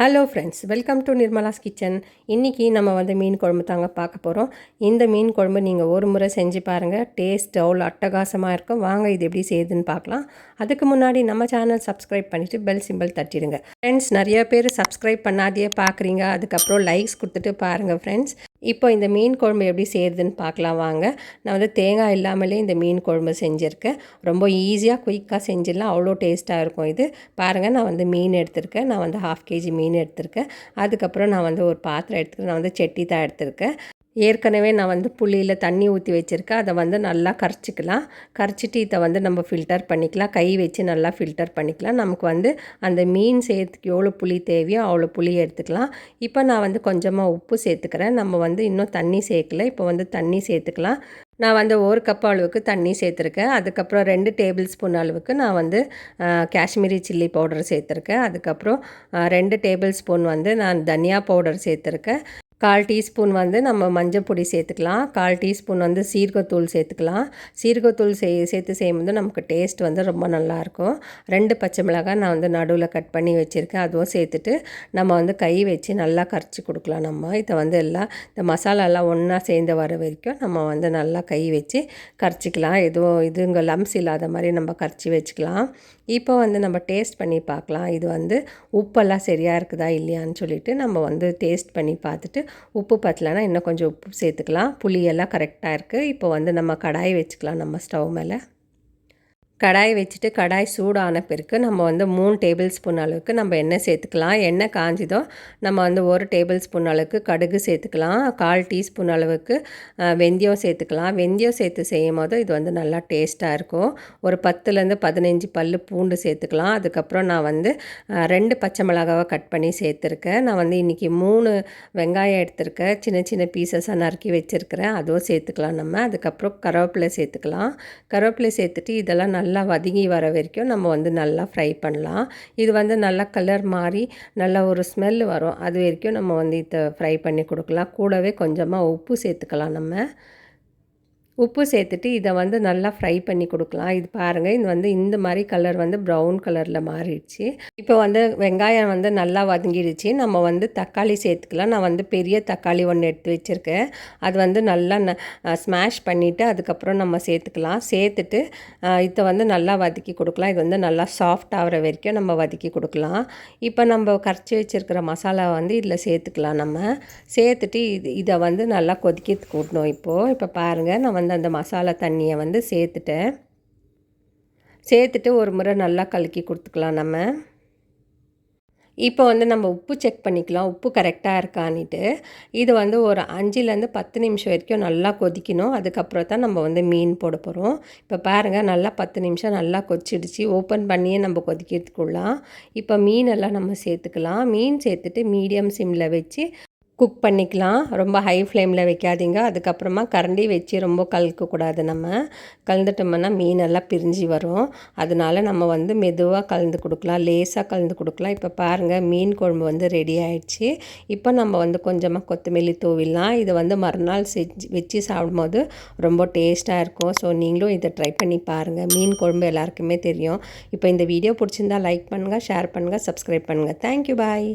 Hello friends welcome to Nirmala's kitchen இன்றைக்கி நம்ம வந்து மீன் குழம்பு தாங்க பார்க்க போகிறோம் இந்த மீன் குழம்பு நீங்கள் ஒரு முறை செஞ்சு பாருங்கள் டேஸ்ட் அவ்வளோ அட்டகாசமாக இருக்கும். வாங்க இது எப்படி செய்யுதுன்னு பார்க்கலாம். அதுக்கு முன்னாடி நம்ம சேனல் சப்ஸ்கிரைப் பண்ணிவிட்டு பெல் சிம்பிள் தட்டிடுங்க. ஃப்ரெண்ட்ஸ் நிறைய பேர் சப்ஸ்கிரைப் பண்ணாதையே பார்க்குறீங்க. அதுக்கப்புறம் லைக்ஸ் கொடுத்துட்டு பாருங்கள் ஃப்ரெண்ட்ஸ் இப்போ இந்த மீன் குழம்பு எப்படி செய்கிறதுன்னு பார்க்கலாம் வாங்க. நான் வந்து தேங்காய் இல்லாமலே இந்த மீன் குழம்பு செஞ்சுருக்கேன். ரொம்ப ஈஸியாக குயிக்காக செஞ்சிடலாம். அவ்வளோ டேஸ்ட்டாக இருக்கும் இது. பாருங்கள் நான் வந்து மீன் எடுத்திருக்கேன். நான் வந்து ஹாஃப் கேஜி மீன் எடுத்திருக்கேன். அதுக்கப்புறம் நான் வந்து ஒரு பாத்திரம் எடுத்துருக்கேன் நான் வந்து செட்டி தான் எடுத்திருக்கேன். ஏற்கனவே நான் வந்து புளியில் தண்ணி ஊற்றி வச்சுருக்கேன். அதை வந்து நல்லா கரைச்சிக்கலாம். கரைச்சிட்டு இதை வந்து நம்ம ஃபில்டர் பண்ணிக்கலாம். கை வச்சு நல்லா ஃபில்டர் பண்ணிக்கலாம். நமக்கு வந்து அந்த மீன் சேர்த்துக்கு எவ்வளோ புளி தேவையோ அவ்வளோ புளி எடுத்துக்கலாம். இப்போ நான் வந்து கொஞ்சமாக உப்பு சேர்த்துக்கிறேன். நம்ம வந்து இன்னும் தண்ணி சேர்க்கல. இப்போ வந்து தண்ணி சேர்த்துக்கலாம். நான் வந்து ஒரு கப் அளவுக்கு தண்ணி சேர்த்துருக்கேன். அதுக்கப்புறம் ரெண்டு டேபிள் ஸ்பூன் அளவுக்கு நான் வந்து காஷ்மீரி சில்லி பவுடர் சேர்த்துருக்கேன். அதுக்கப்புறம் ரெண்டு டேபிள் ஸ்பூன் வந்து நான் தனியா பவுடர் சேர்த்துருக்கேன். கால் டீஸ்பூன் வந்து நம்ம மஞ்சள் பொடி சேர்த்துக்கலாம். கால் டீஸ்பூன் வந்து சீர்கத்தூள் சேர்த்துக்கலாம். சீர்கத்தூள் சே சேர்த்து செய்யும்போது நமக்கு டேஸ்ட் வந்து ரொம்ப நல்லாயிருக்கும் ரெண்டு பச்சை மிளகாய் நான் வந்து நடுவில் கட் பண்ணி வச்சுருக்கேன். அதுவும் சேர்த்துட்டு நம்ம வந்து கை வச்சு நல்லா கரைச்சி கொடுக்கலாம் நம்ம. இதை வந்து எல்லாம் இந்த மசாலாலாம் ஒன்றா சேர்ந்து வர வரைக்கும் நம்ம வந்து நல்லா கை வச்சு கரைச்சிக்கலாம். எதுவும் இதுங்க லம்ஸ் இல்லாத மாதிரி நம்ம கரைச்சி வச்சுக்கலாம். இப்போ வந்து நம்ம டேஸ்ட் பண்ணி பார்க்கலாம். இது வந்து உப்பெல்லாம் சரியாக இருக்குதா இல்லையான்னு சொல்லிட்டு நம்ம வந்து டேஸ்ட் பண்ணி பார்த்துட்டு உப்பு பத்தலைன்னா இன்னும் கொஞ்சம் உப்பு சேர்த்துக்கலாம். புளியெல்லாம் கரெக்டாக இருக்குது இப்போ வந்து நம்ம கடாயை வச்சுக்கலாம் நம்ம ஸ்டவ் மேலே. கடாய் வச்சுட்டு கடாய் சூடான பிறகு நம்ம வந்து மூணு டேபிள் ஸ்பூன் அளவுக்கு நம்ம எண்ணெய் சேர்த்துக்கலாம். எண்ணெய் காஞ்சிதோ நம்ம வந்து ஒரு டேபிள் ஸ்பூன் அளவுக்கு கடுகு சேர்த்துக்கலாம். கால் டீஸ்பூன் அளவுக்கு வெந்தயம் சேர்த்துக்கலாம். வெந்தயம் சேர்த்து செய்யும் போது இது வந்து நல்லா டேஸ்ட்டாக இருக்கும். ஒரு பத்துலேருந்து பதினஞ்சு பல் பூண்டு சேர்த்துக்கலாம். அதுக்கப்புறம் நான் வந்து ரெண்டு பச்சை மிளகாவை கட் பண்ணி சேர்த்துருக்கேன். நான் வந்து இன்றைக்கி மூணு வெங்காயம் எடுத்திருக்கேன். சின்ன சின்ன பீசஸாக நறுக்கி வச்சுருக்கிறேன். அதுவும் சேர்த்துக்கலாம் நம்ம. அதுக்கப்புறம் கருவேப்பிலை சேர்த்துக்கலாம். கருவேப்பிலை சேர்த்துட்டு இதெல்லாம் நல்லா நல்லா வதங்கி வர வரைக்கும் நம்ம வந்து நல்லா ஃப்ரை பண்ணலாம். இது வந்து நல்லா கலர் மாறி நல்லா ஒரு ஸ்மெல் வரும். அது வரைக்கும் நம்ம வந்து இதை ஃப்ரை பண்ணி கொடுக்கலாம். கூடவே கொஞ்சமாக உப்பு சேர்த்துக்கலாம் நம்ம. உப்பு சேர்த்துட்டு இதை வந்து நல்லா ஃப்ரை பண்ணி கொடுக்கலாம். இது பாருங்கள் இது வந்து இந்த மாதிரி கலர் வந்து ப்ரௌன் கலரில் மாறிடுச்சு. இப்போ வந்து வெங்காயம் வந்து நல்லா வதங்கிடுச்சு. நம்ம வந்து தக்காளி சேர்த்துக்கலாம். நான் வந்து பெரிய தக்காளி ஒன்று எடுத்து வச்சுருக்கேன். அது வந்து நல்லா ந ஸ்மாஷ் பண்ணிவிட்டு அதுக்கப்புறம் நம்ம சேர்த்துக்கலாம். சேர்த்துட்டு இதை வந்து நல்லா வதக்கி கொடுக்கலாம். இது வந்து நல்லா சாஃப்ட் ஆகிற வரைக்கும் நம்ம வதக்கி கொடுக்கலாம். இப்போ நம்ம கரைச்சி வச்சுருக்கிற மசாலா வந்து இதில் சேர்த்துக்கலாம் நம்ம. சேர்த்துட்டு இது இதை வந்து நல்லா கொதிக்க கூட்டணும் இப்போது இப்போ பாருங்கள் நான் வந்து கலந்த அந்த மசாலா தண்ணியை வந்து சேர்த்துட்டேன் சேர்த்துட்டு ஒரு முறை நல்லா கலக்கி கொடுத்துக்கலாம் நம்ம. இப்போ வந்து நம்ம உப்பு செக் பண்ணிக்கலாம். உப்பு கரெக்டாக இருக்கான்னுட்டு. இது வந்து ஒரு அஞ்சுலேருந்து பத்து நிமிஷம் வரைக்கும் நல்லா கொதிக்கணும். அதுக்கப்புறம் தான் நம்ம வந்து மீன் போட போகிறோம் இப்போ பாருங்கள் நல்லா பத்து நிமிஷம் நல்லா கொச்சிடுச்சு ஓப்பன் பண்ணியே நம்ம கொதிக்கிறதுக்குள்ளலாம் இப்போ மீனெல்லாம் நம்ம சேர்த்துக்கலாம். மீன் சேர்த்துட்டு மீடியம் சிம்மில் வச்சு குக் பண்ணிக்கலாம். ரொம்ப ஹை ஃப்ளேமில் வைக்காதீங்க. அதுக்கப்புறமா கரண்டி வச்சு ரொம்ப கலக்கக்கூடாது நம்ம. கலந்துட்டோம்னா மீனெல்லாம் பிரிஞ்சு வரும். அதனால நம்ம வந்து மெதுவாக கலந்து கொடுக்கலாம். லேசாக கலந்து கொடுக்கலாம். இப்போ பாருங்கள் மீன் குழம்பு வந்து ரெடி ஆயிடுச்சு. இப்போ நம்ம வந்து கொஞ்சமாக கொத்தமல்லி தூவிடலாம். இதை வந்து மறுநாள் செஞ்சு வச்சு சாப்பிடும்போது ரொம்ப டேஸ்ட்டாக இருக்கும். ஸோ நீங்களும் இதை ட்ரை பண்ணி பாருங்கள் மீன் குழம்பு எல்லாருக்குமே தெரியும். இப்போ இந்த வீடியோ பிடிச்சிருந்தா லைக் பண்ணுங்கள் ஷேர் பண்ணுங்கள் சப்ஸ்கிரைப் பண்ணுங்கள் தேங்க்யூ பாய்